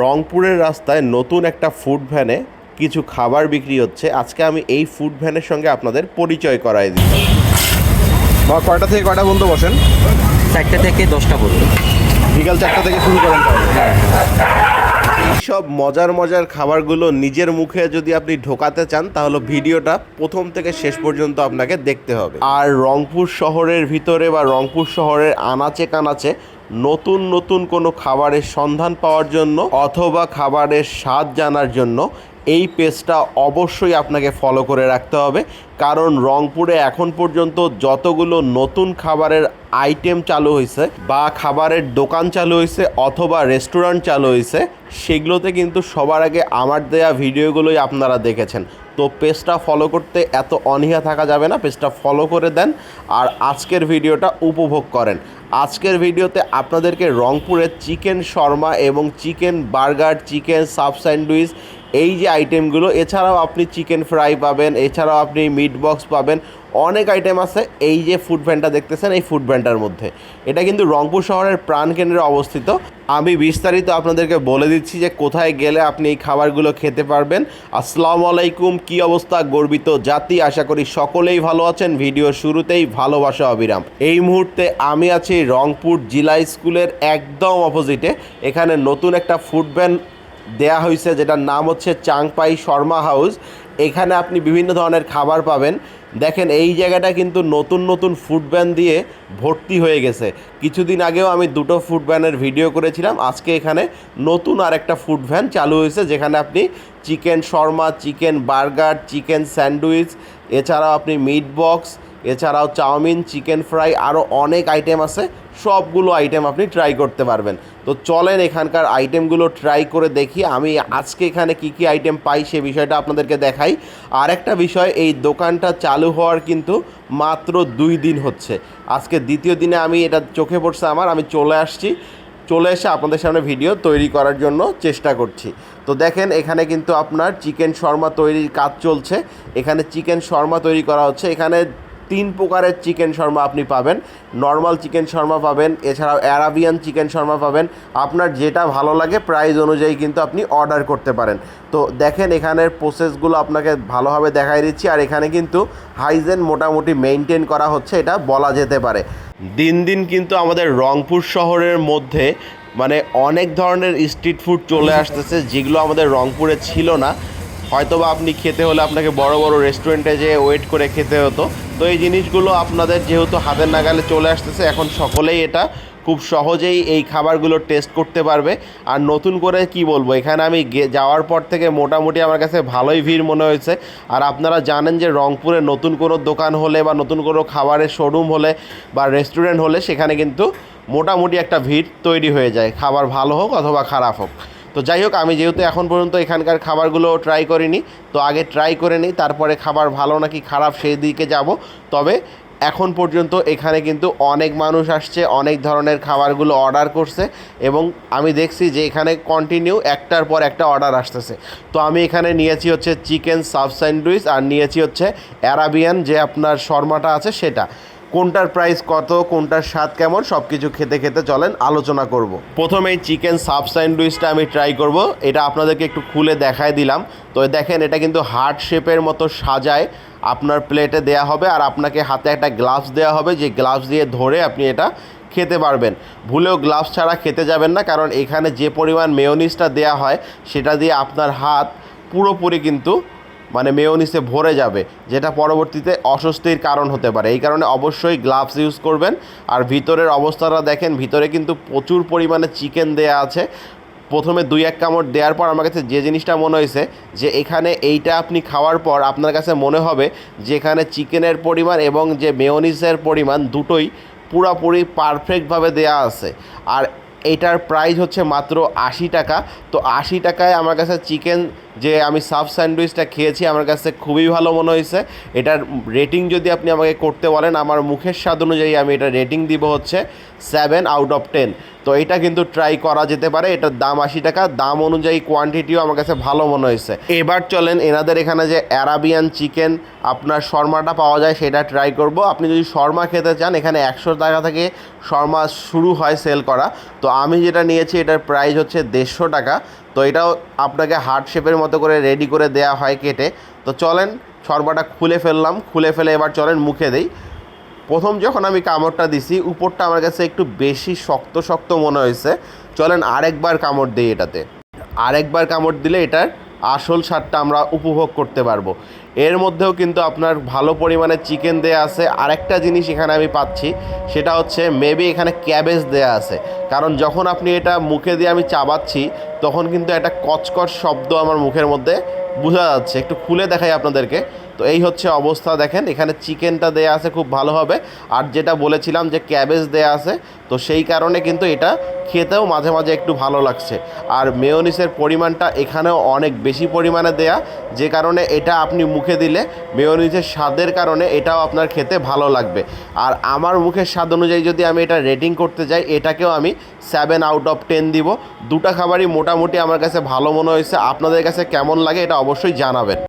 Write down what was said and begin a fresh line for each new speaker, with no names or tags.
রংপুরের রাস্তায় নতুন একটা ফুড ভ্যানে কিছু খাবার বিক্রি হচ্ছে। আজকে আমি এই ফুড ভ্যানের সঙ্গে আপনাদের পরিচয় করাই দিই।
বা কয়টা থেকে কয়টা পর্যন্ত বসেন?
চারটে থেকে দশটা পর্যন্ত।
বিকাল চারটা থেকে শুরু করেন তাহলে।
সব মজার মজার খাবারগুলো নিজের মুখে যদি আপনি ঢোকাতে চান, তাহলে ভিডিওটা প্রথম থেকে শেষ পর্যন্ত আপনাকে দেখতে হবে। আর রংপুর শহরের ভিতরে বা রংপুর শহরের আনাচে কানাচে নতুন নতুন কোনো খাবারের সন্ধান পাওয়ার জন্য অথবা খাবারের স্বাদ জানার জন্য এই পেজটা অবশ্যই আপনাকে ফলো করে রাখতে হবে। কারণ রংপুরে এখন পর্যন্ত যতগুলো নতুন খাবারের আইটেম চালু হয়েছে বা খাবারের দোকান চালু হয়েছে অথবা রেস্টুরেন্ট চালু হয়েছে সেগুলোতে কিন্তু সবার আগে আমার দেয়া ভিডিওগুলোই আপনারা দেখেছেন। তো পেজটা ফলো করতে এত অনীহা থাকা যাবে না, পেজটা ফলো করে দেন আর আজকের ভিডিওটা উপভোগ করেন। আজকের ভিডিওতে আপনাদেরকে রংপুরের চিকেন শর্মা এবং chicken burger, chicken sub sandwich এই যে আইটেমগুলো এছাড়াও আপনি চিকেন ফ্রাই পাবেন, এছাড়াও আপনি মিট বক্স পাবেন, অনেক আইটেম আছে। এই যে ফুড ভ্যানটা দেখতেছেন, এই ফুড ভ্যানটার মধ্যে। এটা কিন্তু রংপুর শহরের প্রাণকেন্দ্রে অবস্থিত। আমি বিস্তারিত আপনাদেরকে বলে দিচ্ছি যে কোথায় গেলে আপনি এই খাবারগুলো খেতে পারবেন। আসসালামু আলাইকুম, কি অবস্থা? গর্বিত জাতি, আশা করি সকলেই ভালো আছেন। ভিডিও শুরুতেই ভালোবাসা, অবিরাম। এই মুহূর্তে আমি আছি রংপুর জিলা স্কুলের একদম অপোজিটে এখানে নতুন একটা ফুড ভ্যান দেয়া হয়েছে, যেটার নাম হচ্ছে চাংপাই শর্মা হাউস। এখানে আপনি বিভিন্ন ধরনের খাবার পাবেন। দেখেন, এই জায়গাটা কিন্তু নতুন নতুন ফুড ভ্যান দিয়ে ভর্তি হয়ে গেছে। কিছুদিন আগেও আমি দুটো ফুড ভ্যানের ভিডিও করেছিলাম। আজকে এখানে নতুন আর একটা ফুড ভ্যান চালু হয়েছে, যেখানে আপনি chicken shawarma, chicken burger, chicken sandwich, এছাড়াও আপনি মিট বক্স এছাড়াও চাউমিন, চিকেন ফ্রাই আরও অনেক আইটেম আছে। সবগুলো আইটেম আপনি ট্রাই করতে পারবেন। তো চলেন এখানকার আইটেমগুলো ট্রাই করে দেখি। আমি আজকে এখানে কি কি আইটেম পাই সে বিষয়টা আপনাদেরকে দেখাই। আর একটা বিষয়, এই দোকানটা চালু হওয়ার কিন্তু মাত্র দুই দিন হচ্ছে। আজকে দ্বিতীয় দিনে আমি এটা চোখে পড়ছে আমার, আমি চলে আসছি। চলে এসে আপনাদের সামনে ভিডিও তৈরি করার জন্য চেষ্টা করছি। তো দেখেন, এখানে কিন্তু আপনার চিকেন শর্মা তৈরির কাজ চলছে। এখানে চিকেন শর্মা তৈরি করা হচ্ছে। এখানে তিন প্রকারের চিকেন শর্মা আপনি পাবেন। নর্মাল চিকেন শর্মা পাবেন, এছাড়াও অ্যারাবিয়ান চিকেন শর্মা পাবেন। আপনার যেটা ভালো লাগে প্রাইস অনুযায়ী কিন্তু আপনি অর্ডার করতে পারেন। তো দেখেন এখানের প্রসেসগুলো আপনাকে ভালোভাবে দেখাই দিচ্ছি, আর এখানে কিন্তু হাইজেন মোটামুটি মেনটেন করা হচ্ছে, এটা বলা যেতে পারে। দিন দিন কিন্তু আমাদের রংপুর শহরের মধ্যে মানে অনেক ধরনের স্ট্রিট ফুড চলে আসতেছে, যেগুলো আমাদের রংপুরে ছিল না। হয়তোবা আপনি খেতে হলে আপনাকে বড় বড় রেস্টুরেন্টে যেয়ে ওয়েট করে খেতে হতো। তো এই জিনিসগুলো আপনাদের যেহেতু হাতের নাগালে চলে আসতেছে, এখন সকলেই এটা খুব সহজেই এই খাবারগুলো টেস্ট করতে পারবে। আর নতুন করে কি বলব, এখানে আমি যাওয়ার পর থেকে মোটামুটি আমার কাছে ভালোই ভিড় মনে হয়েছে। আর আপনারা জানেন যে রংপুরে নতুন কোনো দোকান হলে বা নতুন কোনো খাবারের শোরুম হলে বা রেস্টুরেন্ট হলে সেখানে কিন্তু মোটামুটি একটা ভিড় তৈরি হয়ে যায়। খাবার ভালো হোক অথবা খারাপ হোক। তো যাই হোক, আমি যেহেতু এখন পর্যন্ত এখানকার খাবারগুলো ট্রাই করিনি, তো আগে ট্রাই করে নিই, তারপরে খাবার ভালো নাকি খারাপ সেই দিকে যাব। তবে এখন পর্যন্ত এখানে কিন্তু অনেক মানুষ আসছে, অনেক ধরনের খাবারগুলো অর্ডার করছে এবং আমি দেখছি যে এখানে কন্টিনিউ একটার পর একটা অর্ডার আসতেছে। তো আমি এখানে নিয়েছি হচ্ছে চিকেন সাব স্যান্ডউইচ আর নিয়েছি হচ্ছে অ্যারাবিয়ান যে আপনার শর্মাটা আছে সেটা। কোনটার প্রাইস কত, কোনটার স্বাদ কেমন সব কিছু খেতে খেতে চলেন, আলোচনা করব। প্রথমেই চিকেন সাব স্যান্ডউইচটা আমি ট্রাই করব। এটা আপনাদেরকে একটু খুলে দেখায় দিলাম। তো দেখেন, এটা কিন্তু হার্ট শেপের মতো সাজায়। আপনার প্লেটে দেয়া হবে আর আপনাকে হাতে একটা গ্লাভস দেওয়া হবে। যে গ্লাভস দিয়ে ধরে আপনি এটা খেতে পারবেন। ভুলেও গ্লাভস ছাড়া খেতে যাবেন না, কারণ এখানে যে পরিমাণ মেয়োনিজটা দেয়া হয়, সেটা দিয়ে আপনার হাত পুরোপুরি কিন্তু মানে মেয়োনিসে ভরে যাবে, যেটা পরবর্তীতে অস্বস্তির কারণ হতে পারে। এই কারণে অবশ্যই গ্লাভস ইউজ করবেন। আর ভিতরের অবস্থাটা দেখেন, ভিতরে কিন্তু প্রচুর পরিমাণে চিকেন দেয়া আছে। প্রথমে দুই এক কামড় দেওয়ার পর আমার কাছে যে জিনিসটা মনে হয়েছে, যে এখানে এইটা আপনি খাওয়ার পর আপনার কাছে মনে হবে যে এখানে চিকেনের পরিমাণ এবং যে মেয়োনিসের পরিমাণ দুটোই পুরাপুরি পারফেক্টভাবে দেয়া আছে। আর এটার প্রাইস হচ্ছে মাত্র আশি টাকা। তো আশি টাকায় আমার কাছে চিকেন যে আমি সাব স্যান্ডউইচটা খেয়েছি, আমার কাছে খুবই ভালো মনে হয়েছে। এটার রেটিং যদি আপনি আমাকে করতে বলেন, আমার মুখের স্বাদ অনুযায়ী আমি এটা রেটিং দিব হচ্ছে সেভেন আউট অফ টেন তো এটা কিন্তু ট্রাই করা যেতে পারে এটার দাম আশি টাকা, দাম অনুযায়ী কোয়ান্টিটিও আমার কাছে ভালো মনে হয়েছে। এবার চলেন এনাদের এখানে যে অ্যারাবিয়ান চিকেন আপনার শর্মাটা পাওয়া যায়, সেটা ট্রাই করব। আপনি যদি শর্মা খেতে চান, এখানে একশো টাকা থেকে শর্মা শুরু হয় সেল করা। তো আমি যেটা নিয়েছি, এটার প্রাইস হচ্ছে দেড়শো টাকা। তো এটাও আপনাকে হার্ট শেপের মতো করে রেডি করে দেয়া হয় কেটে। তো চলেন সর্বাটা খুলে ফেললাম, খুলে ফেলে এবার চলেন মুখে দেই। প্রথম যখন আমি কামড়টা দিছি, উপরটা আমার কাছে একটু বেশি শক্ত শক্ত মনে হয়েছে। চলেন আরেকবার কামড় দিই এটাতে। আরেকবার কামড় দিলে এটার আসল স্বাদটা আমরা উপভোগ করতে পারব। এর মধ্যেও কিন্তু আপনার ভালো পরিমাণে চিকেন দেয়া আছে। আরেকটা জিনিস এখানে আমি পাচ্ছি, সেটা হচ্ছে মেবি এখানে ক্যাবেজ দেয়া আছে। কারণ যখন আপনি এটা মুখে দিয়ে আমি চাবাচ্ছি, তখন কিন্তু একটা কচকচ শব্দ আমার মুখের মধ্যে বোঝা যাচ্ছে। একটু খুলে দেখাই আপনাদেরকে। তো এই হচ্ছে অবস্থা, দেখেন, এখানে চিকেনটা দেয়া আছে, খুব ভালোভাবে আর যেটা বলেছিলাম যে ক্যাবেজ দেয়া আছে, তো সেই কারণে কিন্তু এটা খেতেও মাঝে মাঝে একটু ভালো লাগছে। আর মেয়োনিসের পরিমাণটা এখানেও অনেক বেশি পরিমাণে দেয়া, যে কারণে এটা আপনি মুখে দিলে মেয়োনিসের স্বাদের কারণে এটাও আপনার খেতে ভালো লাগবে। আর আমার মুখের স্বাদ অনুযায়ী যদি আমি এটা রেটিং করতে যাই, এটাকেও আমি সেভেন আউট অফ টেন দিব। দুটা খাবারই মোটামুটি আমার কাছে ভালো মনে হয়েছে। আপনাদের কাছে কেমন লাগে এটা অবশ্যই জানাবেন।